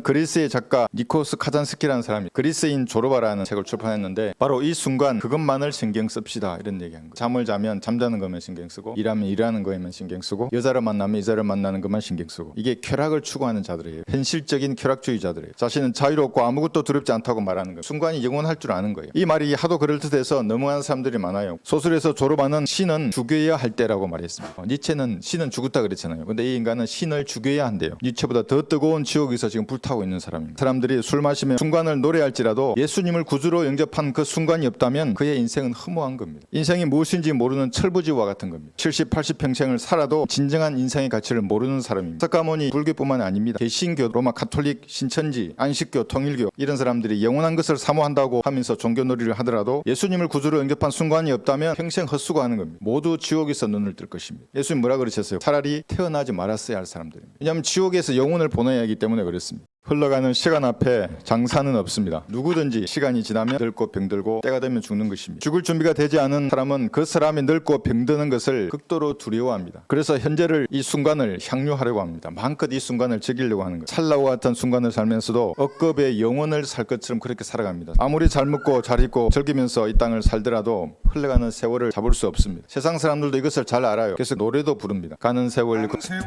그리스의 작가 니코스 카잔스키라는 사람이 그리스인 졸업하라는 책을 출판했는데 바로 이 순간 그것만을 신경 씁시다 이런 얘기한 거예요. 잠을 자면 잠자는 것만 신경 쓰고 일하면 일하는 거에만 신경 쓰고 여자를 만나면 여자를 만나는 것만 신경 쓰고 이게 쾌락을 추구하는 자들이에요. 현실적인 쾌락주의자들이에요. 자신은 자유롭고 아무것도 두렵지 않다고 말하는 거예요. 순간이 영원할 줄 아는 거예요. 이 말이 하도 그럴듯해서 넘어가는 사람들이 많아요. 소설에서 졸업하는 신은 죽여야 할 때라고 말했습니다. 니체는 신은 죽었다 그랬잖아요. 근데 이 인간은 신을 죽여야 한대요. 니체보다 더 뜨거운 지옥에서 지금 불 타고 있는 사람입니다. 사람들이 술 마시면 순간을 노래할지라도 예수님을 구주로 영접한 그 순간이 없다면 그의 인생은 허무한 겁니다. 인생이 무엇인지 모르는 철부지와 같은 겁니다. 70, 80 평생을 살아도 진정한 인생의 가치를 모르는 사람입니다. 석가모니 불교뿐만 아닙니다. 개신교, 로마 카톨릭, 신천지, 안식교, 통일교 이런 사람들이 영원한 것을 사모한다고 하면서 종교놀이를 하더라도 예수님을 구주로 영접한 순간이 없다면 평생 헛수고하는 겁니다. 모두 지옥에서 눈을 뜰 것입니다. 예수님 뭐라 그러셨어요? 차라리 태어나지 말았어야 할 사람들입니다. 왜냐하면 지옥에서 영혼을 보내야 하기 때문에 그렇습니다. 흘러가는 시간 앞에 장사는 없습니다. 누구든지 시간이 지나면 늙고 병들고 때가 되면 죽는 것입니다. 죽을 준비가 되지 않은 사람은 그 사람이 늙고 병드는 것을 극도로 두려워합니다. 그래서 현재를 이 순간을 향유하려고 합니다. 마음껏 이 순간을 즐기려고 하는 거예요. 찰나와 같은 순간을 살면서도 억겁의 영혼을 살 것처럼 그렇게 살아갑니다. 아무리 잘 먹고 잘 입고 즐기면서 이 땅을 살더라도 흘러가는 세월을 잡을 수 없습니다. 세상 사람들도 이것을 잘 알아요. 그래서 노래도 부릅니다. 가는 세월 그 세월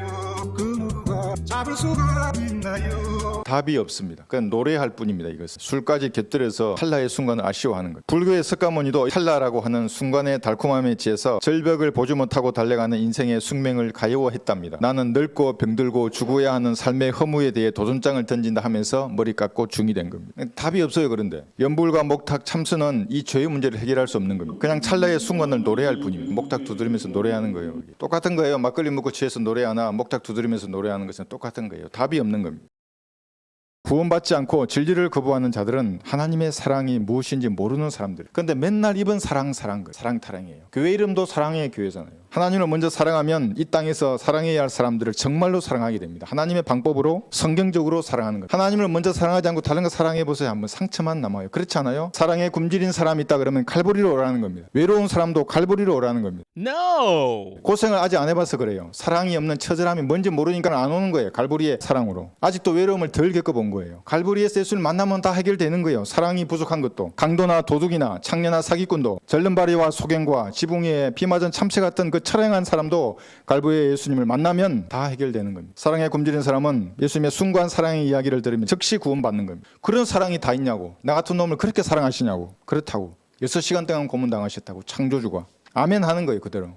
그 잡을 수가 있나요? 답이 없습니다. 그냥 노래할 뿐입니다. 이것은 술까지 곁들여서 탈라의 순간을 아쉬워하는 것. 불교의 석가모니도 탈라라고 하는 순간의 달콤함에 취해서 절벽을 보지 못하고 달려가는 인생의 숙명을 가여워했답니다. 나는 늙고 병들고 죽어야 하는 삶의 허무에 대해 도전장을 던진다 하면서 머리 깎고 중이 된 겁니다. 답이 없어요. 그런데 연불과 목탁 참선은 이 죄의 문제를 해결할 수 없는 겁니다. 그냥 찰나의 순간을 노래할 뿐입니다. 목탁 두드리면서 노래하는 거예요. 똑같은 거예요. 막걸리 먹고 취해서 노래하나 목탁 두드리면서 노래하는 것은 똑같은 거예요. 답이 없는 겁니다. 구원받지 않고 진리를 거부하는 자들은 하나님의 사랑이 무엇인지 모르는 사람들. 그런데 맨날 입은 사랑 사랑 그 사랑 타랑이에요. 교회 이름도 사랑의 교회잖아요. 하나님을 먼저 사랑하면 이 땅에서 사랑해야 할 사람들을 정말로 사랑하게 됩니다. 하나님의 방법으로 성경적으로 사랑하는 것. 하나님을 먼저 사랑하지 않고 다른 거 사랑해 보세요. 한번 상처만 남아요. 그렇지 않아요? 사랑에 굶주린 사람이 있다 그러면 칼보리로 오라는 겁니다. 외로운 사람도 칼보리로 오라는 겁니다. No! 고생을 아직 안 해봐서 그래요. 사랑이 없는 처절함이 뭔지 모르니까 안 오는 거예요. 갈보리의 사랑으로. 아직도 외로움을 덜 겪어본 거예요. 갈보리에서 예수를 만나면 다 해결되는 거예요. 사랑이 부족한 것도. 강도나 도둑이나 창녀나 사기꾼도 절름발이와 소갱과 지붕에 비 맞은 참새 같은 그 철행한 사람도 갈보리의 예수님을 만나면 다 해결되는 겁니다. 사랑에 굶주린 사람은 예수님의 순간 사랑의 이야기를 들으면 즉시 구원받는 겁니다. 그런 사랑이 다 있냐고. 나 같은 놈을 그렇게 사랑하시냐고. 그렇다고. 6시간 동안 고문당하셨다고. 창조주가. 아멘 하는 거예요, 그대로.